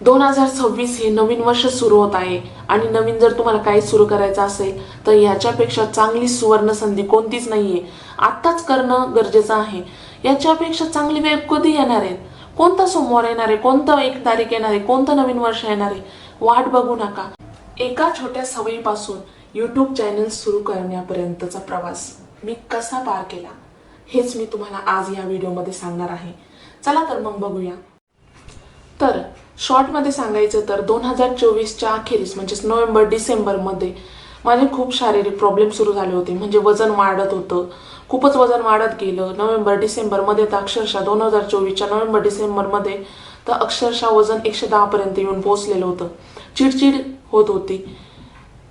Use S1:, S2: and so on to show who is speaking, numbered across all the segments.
S1: दोन हजार सव्वीस हे नवीन वर्ष सुरू होत आहे. आणि नवीन जर तुम्हाला काही सुरू करायचं असेल तर याच्यापेक्षा चांगली सुवर्ण संधी कोणतीच नाहीये. आत्ताच करणं गरजेचं आहे. याच्यापेक्षा चांगली वेळ कधी येणार आहे? कोणता सोमवार येणार आहे? कोणतं एक तारीख येणार आहे? कोणतं नवीन वर्ष येणार आहे? वाट बघू नका. एका छोट्या सवयीपासून यूट्यूब चॅनल सुरू करण्यापर्यंतचा प्रवास मी कसा पार केला हेच मी तुम्हाला आज या व्हिडिओमध्ये सांगणार आहे. चला तर मग बघूया. तर शॉर्टमध्ये सांगायचं तर दोन हजार चोवीसच्या अखेरीस म्हणजेच नोव्हेंबर डिसेंबरमध्ये माझे खूप शारीरिक प्रॉब्लेम सुरू झाले होते. म्हणजे वजन वाढत होतं. खूपच वजन वाढत गेलं. नोव्हेंबर डिसेंबरमध्ये तर अक्षरशः दोन हजार चोवीसच्या नोव्हेंबर डिसेंबरमध्ये तर अक्षरशः वजन एकशे दहापर्यंत येऊन पोहोचलेलं होतं. चिडचिड होत होती.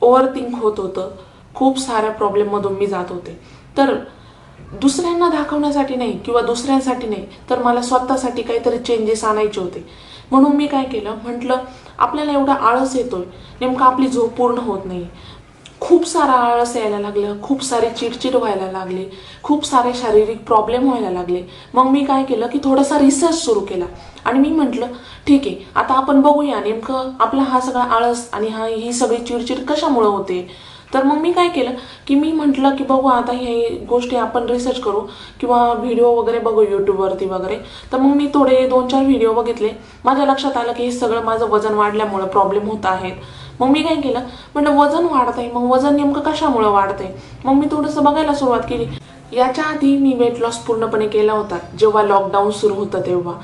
S1: ओव्हरथिंक होत होतं. खूप साऱ्या प्रॉब्लेममधून मी जात होते. तर दुसऱ्यांना दाखवण्यासाठी नाही किंवा दुसऱ्यांसाठी नाही तर मला स्वतःसाठी काहीतरी चेंजेस आणायचे होते. म्हणून मी काय केलं? म्हटलं आपल्याला एवढा आळस येतोय. नेमकं आपली झोप पूर्ण होत नाही. खूप सारा आळस यायला लागलं. खूप सारी चिडचिड व्हायला लागली. खूप सारे शारीरिक प्रॉब्लेम व्हायला लागले. मग मी काय केलं की थोडासा रिसर्च सुरू केला. आणि मी म्हटलं ठीक आहे आता आपण बघूया नेमकं आपला हा सगळा आळस आणि हा ही सगळी चिडचिड कशामुळं होते? तर मग मी काय केलं की मी म्हटलं की बघू आता हे गोष्टी आपण रिसर्च करू किंवा व्हिडिओ वगैरे बघू यूट्यूबवरती वगैरे. तर मग मी थोडे दोन चार व्हिडिओ बघितले. माझ्या लक्षात आलं की हे सगळं माझं वजन वाढल्यामुळं प्रॉब्लेम होत आहेत. मग मी काय केलं? म्हटलं वजन वाढत आहे मग वजन नेमकं कशामुळं वाढतंय? मग मी थोडंसं बघायला सुरुवात केली. याच्या आधी मी वेट लॉस पूर्णपणे केला होता. जेव्हा लॉकडाऊन सुरू होतं तेव्हा.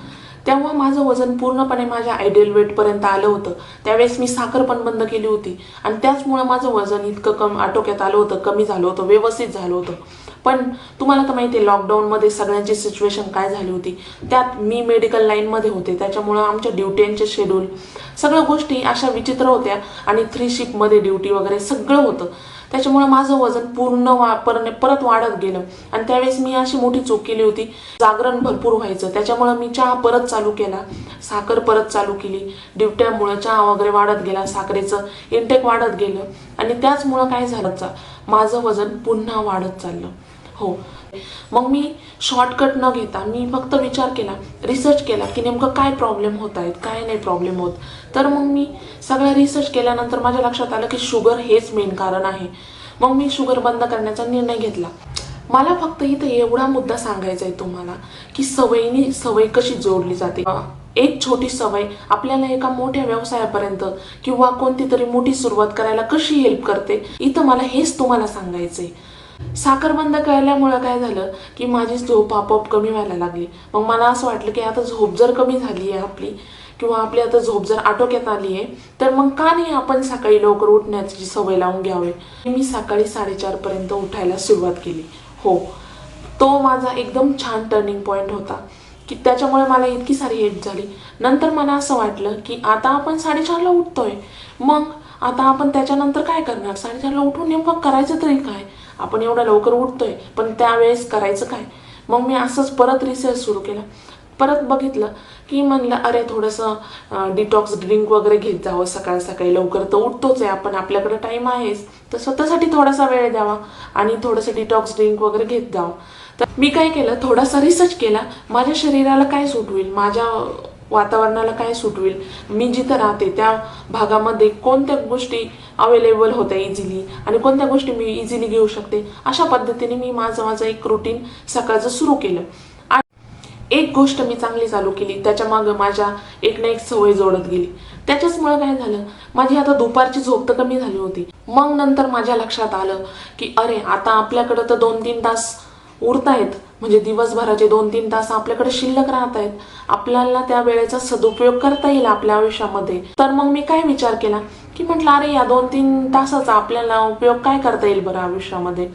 S1: तेव्हा माझं वजन पूर्णपणे माझ्या आयडियल वेटपर्यंत आलं होतं. त्यावेळेस मी साखर पण बंद केली होती. आणि त्याचमुळं माझं वजन इतकं कम आटोक्यात आलं होतं कमी झालं होतं व्यवस्थित झालं होतं. पण तुम्हाला तर माहिती आहे लॉकडाऊनमध्ये सगळ्यांची सिच्युएशन काय झाली होती? त्यात मी मेडिकल लाईनमध्ये होते. त्याच्यामुळं आमच्या ड्युट्यांचे शेड्यूल सगळ्या गोष्टी अशा विचित्र होत्या. आणि थ्री शिफ्टमध्ये ड्युटी वगैरे सगळं होतं. त्याच्यामुळे माझं वजन पूर्ण वा परत वाढत गेलं. आणि त्यावेळेस मी अशी मोठी चूक केली होती. जागरण भरपूर व्हायचं. त्याच्यामुळे मी चहा परत चालू केला. साखर परत चालू केली. ड्युट्यामुळं चहा वगैरे वाढत गेला. साखरेचं इंटेक वाढत गेलं. आणि त्याचमुळं काय झालं? माझं वजन पुन्हा वाढत चाललं. हो. मग मी शॉर्टकट न घेता मी फक्त विचार केला रिसर्च केला की नेमकं काय प्रॉब्लेम होत आहेत काय नाही प्रॉब्लेम होत. तर मग मी सगळं रिसर्च केल्यानंतर माझ्या लक्षात आलं की शुगर हेच मेन कारण आहे. मग मी शुगर बंद करण्याचा निर्णय घेतला. मला फक्त इथं एवढा मुद्दा सांगायचा आहे तुम्हाला की सवयीनी सवय कशी जोडली जाते. एक छोटी सवय आपल्याला एका मोठ्या व्यवसायापर्यंत किंवा कोणती तरी मोठी सुरुवात करायला कशी हेल्प करते इथं मला हेच तुम्हाला सांगायचंय. साखर बंद काय झालं की माझी झोप आपोआप कमी व्हायला लागली. मग मला असं वाटलं की आता झोप जर कमी झाली आहे आपली किंवा आपली आता झोप जर आटोक्यात आली आहे तर मग का नाही आपण सकाळी लवकर उठण्याची सवय लावून घ्यावी? मी सकाळी साडेचार पर्यंत उठायला सुरुवात केली. हो. तो माझा एकदम छान टर्निंग पॉईंट होता की त्याच्यामुळे मला इतकी सारी हेल्प झाली. नंतर मला असं वाटलं की आता आपण साडेचारला उठतोय. मग आता आपण त्याच्यानंतर काय करणार? साडेचारला उठून नेमकं करायचं तरी काय? आपण एवढं लवकर उठतोय पण त्यावेळेस करायचं काय? मग मी असंच परत रिसर्च सुरू केला. परत बघितलं की म्हणलं अरे थोडंसं डिटॉक्स ड्रिंक वगैरे घेत जावं सकाळ सकाळी लवकर तर उठतोच आहे आपण आपल्याकडे टाईम आहेच. तर स्वतःसाठी थोडासा वेळ द्यावा आणि थोडंसं डिटॉक्स ड्रिंक वगैरे घेत जावं. तर मी काय केलं थोडासा रिसर्च केला माझ्या शरीराला काय सूट होईल माझ्या वातावरणाला काय सुटवेल मी जिथं राहते त्या भागामध्ये कोणत्या गोष्टी अवेलेबल होत्या इझिली आणि कोणत्या गोष्टी मी इझिली घेऊ शकते? अशा पद्धतीने मी माझं माझं एक रुटीन सकाळचं सुरू केलं. आणि एक गोष्ट मी चांगली चालू केली त्याच्या मागं माझ्या एक ना एक सवय जोडत गेली. त्याच्याचमुळे काय झालं? माझी आता दुपारची झोप तर कमी झाली होती. मग नंतर माझ्या लक्षात आलं की अरे आता आपल्याकडं तर दोन तीन तास उरतायत. म्हणजे दिवसभराचे दोन तीन तास आपल्याकडे शिल्लक राहत आहेत. आपल्याला त्या वेळेचा सदुपयोग करता येईल आपल्या आयुष्यामध्ये. तर मग मी काय विचार केला? की म्हटलं अरे या दोन तीन तासाचा आपल्याला उपयोग काय करता येईल बरं आयुष्यामध्ये?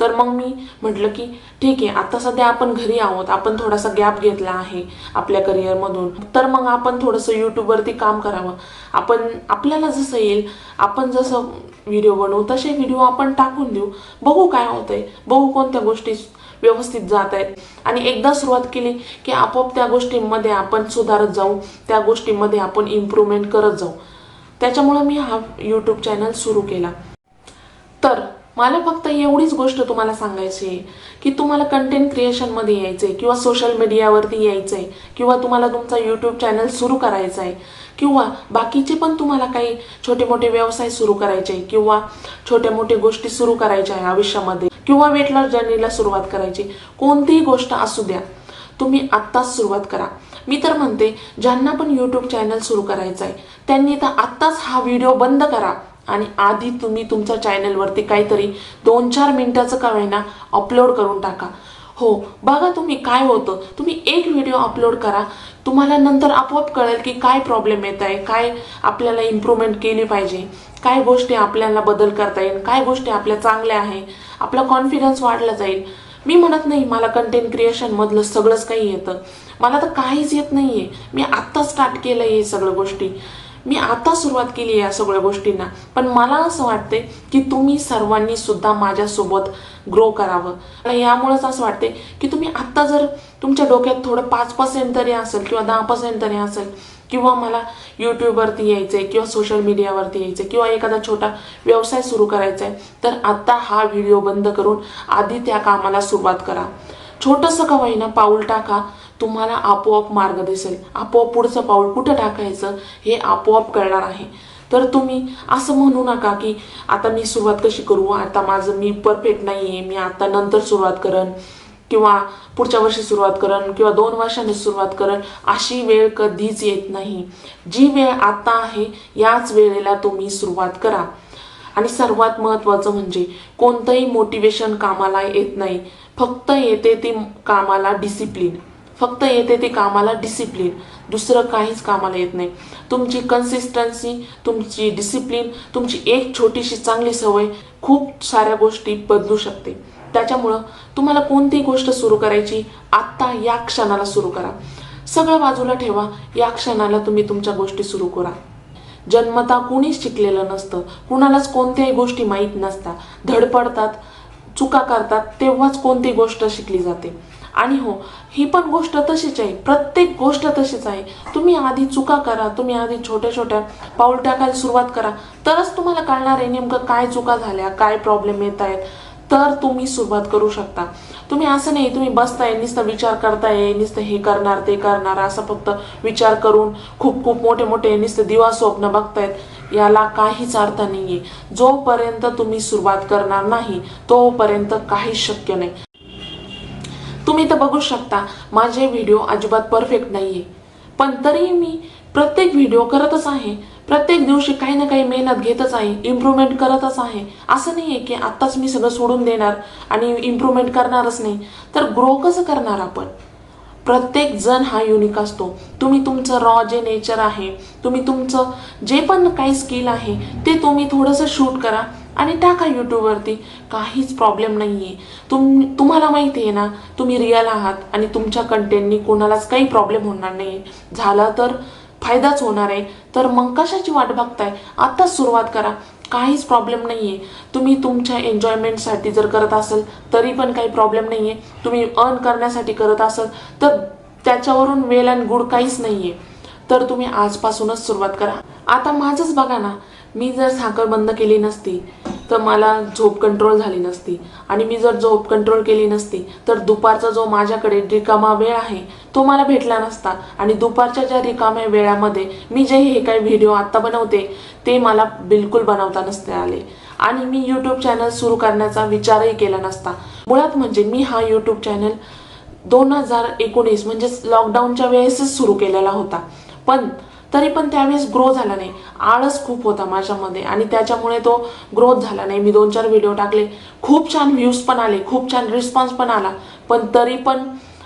S1: तर मग मी म्हटलं की ठीक आहे आता सध्या आपण घरी आहोत. आपण थोडासा गॅप घेतला आहे आपल्या करिअरमधून. तर मग आपण थोडंसं यूट्यूबवरती काम करावं. आपण आपल्याला जसं येईल आपण जसं व्हिडिओ बनवू तसे व्हिडिओ आपण टाकून देऊ. बघू काय होतंय. बघू कोणत्या गोष्टी व्यवस्थित जात आहेत. आणि एकदा सुरुवात केली की आपोआप त्या गोष्टींमध्ये आपण सुधारत जाऊ त्या गोष्टींमध्ये आपण इम्प्रूव्हमेंट करत जाऊ. त्याच्यामुळं मी हा यूट्यूब चॅनल सुरू केला. तर मला फक्त एवढीच गोष्ट तुम्हाला सांगायची आहे की तुम्हाला कंटेंट क्रिएशनमध्ये यायचं आहे किंवा सोशल मीडियावरती यायचं आहे किंवा तुम्हाला तुमचा यूट्यूब चॅनल सुरू करायचा आहे किंवा बाकीचे पण तुम्हाला काही छोटे मोठे व्यवसाय सुरू करायचे आहे किंवा छोट्या मोठ्या गोष्टी सुरू करायच्या आहे आयुष्यामध्ये. किंवा वेट लॉस जर्नीला सुरुवात करायची. कोणतीही गोष्ट असू द्या. तुम्ही आत्ताच सुरुवात करा. मी तर म्हणते ज्यांना पण यूट्यूब चॅनल सुरू करायचं आहे त्यांनी तर आत्ताच हा व्हिडिओ बंद करा. आणि आधी तुम्ही तुमच्या चॅनलवरती काहीतरी दोन चार मिनिटाचं का होईना अपलोड करून टाका. हो बघा तुम्ही काय होतं. तुम्ही एक व्हिडिओ अपलोड करा. तुम्हाला नंतर आपोआप कळेल की काय प्रॉब्लेम येत आहे काय आपल्याला इम्प्रूव्हमेंट केली पाहिजे काय गोष्टी आपल्याला बदल करता येईल काय गोष्टी आपल्या चांगल्या आहे. आपला कॉन्फिडन्स वाढला जाईल. मी म्हणत नाही मला कंटेंट क्रिएशन मधलं सगळंच काही येतं. मला तर काहीच येत नाहीये. मी आत्ता स्टार्ट केलं हे सगळ्या गोष्टी. मी आता सुरुवात केली आहे या सगळ्या गोष्टींना. पण मला असं वाटते की तुम्ही सर्वांनी सुद्धा माझ्यासोबत ग्रो करावं. यामुळेच असं वाटते की तुम्ही आत्ता जर तुमच्या डोक्यात थोडं पाच पर्सेंट तरी असेल किंवा दहा पर्सेंट तरी असेल किंवा मला यूट्यूबवरती यायचं आहे किंवा सोशल मीडियावरती यायचं आहे किंवा एखादा छोटा व्यवसाय सुरू करायचा आहे तर आत्ता हा व्हिडिओ बंद करून आधी त्या कामाला सुरुवात करा. छोटंसं का होईना पाऊल टाका तुम्हाला आपोआप मार्ग दिसेल. आपोआप पुढचं पाऊल कुठं टाकायचं हे आपोआप कळणार आहे. तर तुम्ही असं म्हणू नका की आता मी सुरुवात कशी करू आता माझं मी परफेक्ट नाही आहे मी आता नंतर सुरुवात करन. किंवा पुढच्या वर्षी सुरुवात करण किंवा दोन वर्षांनी सुरुवात करण अशी वेळ कधीच येत नाही. जी वेळ आता आहे याच वेळेला तुम्ही सुरुवात करा. आणि सर्वात महत्त्वाचं म्हणजे कोणतंही मोटिवेशन कामाला येत नाही. फक्त येते ती कामाला डिसिप्लिन फक्त येते ती कामाला डिसिप्लिन दुसरं काहीच कामाला येत नाही. तुमची कन्सिस्टन्सी तुमची डिसिप्लिन तुमची एक छोटीशी चांगली सवय खूप साऱ्या गोष्टी बदलू शकते. त्याच्यामुळं तुम्हाला कोणतीही गोष्ट सुरू करायची आत्ता या क्षणाला सुरू करा. सगळं बाजूला ठेवा या क्षणाला तुम्ही तुमच्या गोष्टी सुरू करा. जन्मता कुणीच शिकलेलं नसतं कुणालाच कोणत्याही गोष्टी माहीत नसतात. धडपडतात चुका करतात तेव्हाच कोणती गोष्ट शिकली जाते. आणि हो ही पण गोष्ट तशीच आहे प्रत्येक गोष्ट तशीच आहे. तुम्ही आधी चुका करा तुम्ही आधी छोट्या छोट्या पाऊल टाकायला सुरुवात करा. तरच तुम्हाला कळणार आहे नेमकं काय चुका झाल्या काय प्रॉब्लेम येत आहेत. तर तुम्ही सुरुवात करू शकता. तुम्ही असं नाही तुम्ही बसताय नुसतं विचार करताय नुसतं हे करणार ते करणार असं फक्त विचार करून खूप खूप मोठे मोठे नुसतं दिवा स्वप्न बघतायत. याला काहीच अर्थ नाहीये. जोपर्यंत तुम्ही सुरुवात करणार नाही तोपर्यंत काहीच शक्य नाही. तुम्ही तर बघू शकता माझे व्हिडिओ अजिबात परफेक्ट नाहीये. पण तरी मी प्रत्येक व्हिडिओ करतच आहे. प्रत्येक दिवशी काही ना काही मेहनत घेतच आहे. इम्प्रूव्हमेंट करतच आहे. असं नाही आहे की आत्ताच मी सगळं सोडून देणार आणि इम्प्रूव्हमेंट करणारच नाही. तर ग्रो कसं करणार आपण? प्रत्येक जण हा युनिक असतो. तुम्ही तुमचं रॉ जे नेचर आहे तुम्ही तुमचं जे पण काही स्किल आहे ते तुम्ही थोडंसं शूट करा आणि टाका यूट्यूबवरती काहीच प्रॉब्लेम नाही आहे तुम तुम्हाला माहिती आहे ना तुम्ही रिअल आहात आणि तुमच्या कंटेंटनी कोणालाच काही प्रॉब्लेम होणार नाही झाला तर फायदाच होणार आहे. तर मग कशाची वाट बघताय? आत्ताच सुरुवात करा. काहीच प्रॉब्लेम नाही आहे तुम्ही तुमच्या एन्जॉयमेंटसाठी जर करत असाल तरी पण काही प्रॉब्लेम नाही आहे तुम्ही अर्न करण्यासाठी करत असाल तर त्याच्यावरून वेल अँड गुड काहीच नाही आहे तर तुम्ही आजपासूनच सुरुवात करा. आता माझंच बघा ना. मी जर साखर बंद केली नसती तर मला झोप कंट्रोल झाली नसती. आणि मी जर झोप कंट्रोल केली नसती तर दुपारचा जो माझ्याकडे रिकामा वेळ आहे तो मला भेटला नसता. आणि दुपारच्या ज्या रिकाम्या वेळामध्ये मी जे हे काही व्हिडिओ आत्ता बनवते ते मला बिलकुल बनवता नसते आले. आणि मी यूट्यूब चॅनल सुरू करण्याचा विचारही केला नसता. मुळात म्हणजे मी हा यूट्यूब चॅनल दोन हजार एकोणीस म्हणजेच लॉकडाऊनच्या वेळेसच सुरू केलेला होता. पण तरी पण त्यावेळेस ग्रो झाला नाही. आळस खूप होता माझ्यामध्ये आणि त्याच्यामुळे तो ग्रोथ झाला नाही. मी दोन चार व्हिडिओ टाकले. खूप छान व्ह्यूज पण आले. खूप छान रिस्पॉन्स पण आला. पण तरी पण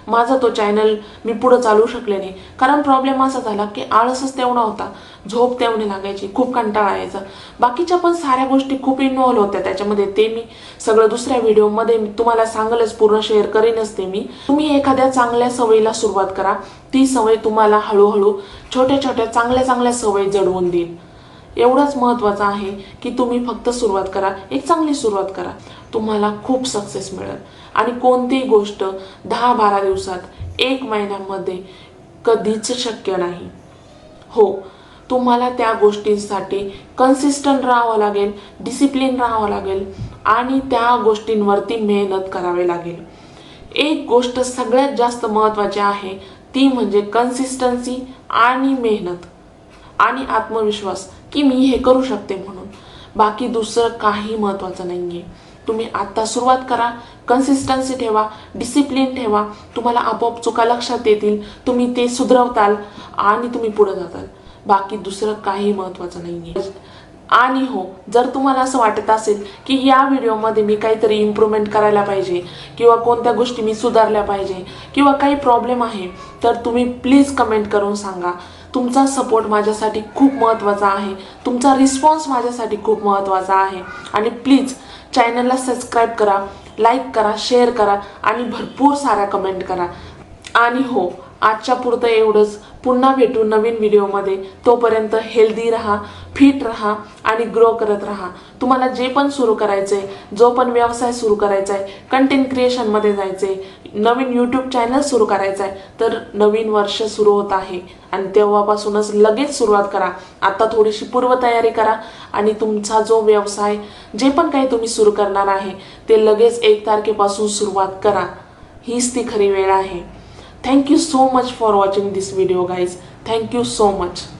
S1: माझा तो चॅनल मी पुढं चालू शकले नाही. कारण प्रॉब्लेम असा झाला की आळसच तेवढा होता. झोप तेवढी लागायची खूप कंटाळा यायचा. बाकीच्या पण साऱ्या गोष्टी खूप इन्व्हॉल्व्ह होत्या. त्याच्यामध्ये ते मी सगळं दुसऱ्या व्हिडिओमध्ये मी तुम्हाला सांगलच पूर्ण शेअर करीनच ते मी. तुम्ही एखाद्या चांगल्या सवयीला सुरुवात करा. ती सवय तुम्हाला हळूहळू छोट्या छोट्या चांगल्या चांगल्या सवयी जडवून देईल. एवढंच महत्त्वाचं आहे की तुम्ही फक्त सुरुवात करा एक चांगली सुरुवात करा. तुम्हाला खूप सक्सेस मिळेल. आणि कोणतीही गोष्ट दहा बारा दिवसात एक महिन्यामध्ये कधीच शक्य नाही. हो तुम्हाला त्या गोष्टींसाठी कन्सिस्टंट राहावं लागेल डिसिप्लिन राहावं लागेल आणि त्या गोष्टींवरती मेहनत करावी लागेल. एक गोष्ट सगळ्यात जास्त महत्त्वाची आहे ती म्हणजे कन्सिस्टन्सी आणि मेहनत. आणि आत्मविश्वास की मी हे करू शकते म्हणून. बाकी दुसरं काही महत्त्वाचं नाही आहे तुम्ही आत्ता सुरुवात करा कन्सिस्टन्सी ठेवा डिसिप्लिन ठेवा. तुम्हाला आपोआप चुका लक्षात येतील तुम्ही ते सुधरवताल आणि तुम्ही पुढे जाताल. बाकी दुसरं काही महत्त्वाचं नाही आहे आणि हो जर तुम्हाला असं वाटत असेल की या व्हिडिओमध्ये मी काहीतरी इम्प्रूव्हमेंट करायला पाहिजे किंवा कोणत्या गोष्टी मी सुधारल्या पाहिजे किंवा काही प्रॉब्लेम आहे तर तुम्ही प्लीज कमेंट करून सांगा. तुमचा सपोर्ट माझ्यासाठी खूप महत्त्वाचा आहे. तुमचा रिस्पॉन्स माझ्यासाठी खूप महत्त्वाचा आहे. आणि प्लीज चॅनलला सबस्क्राईब करा लाईक करा शेअर करा आणि भरपूर साऱ्या कमेंट करा. आणि हो आजच्या पुरतं एवढंच. पुन्हा भेटू नवीन व्हिडिओमध्ये. तोपर्यंत हेल्दी राहा फिट राहा आणि ग्रो करत राहा. तुम्हाला जे पण सुरू करायचं आहे जो पण व्यवसाय सुरू करायचा आहे कंटेंट क्रिएशनमध्ये जायचं आहे नवीन यूट्यूब चॅनल सुरू करायचं आहे तर नवीन वर्ष सुरू होत आहे. आणि तेव्हापासूनच लगेच सुरुवात करा. आता थोडीशी पूर्वतयारी करा आणि तुमचा जो व्यवसाय जे पण काही तुम्ही सुरू करणार आहे ते लगेच एक तारखेपासून सुरुवात करा. हीच ती खरी वेळ आहे. Thank you so much for watching this video guys. Thank you so much.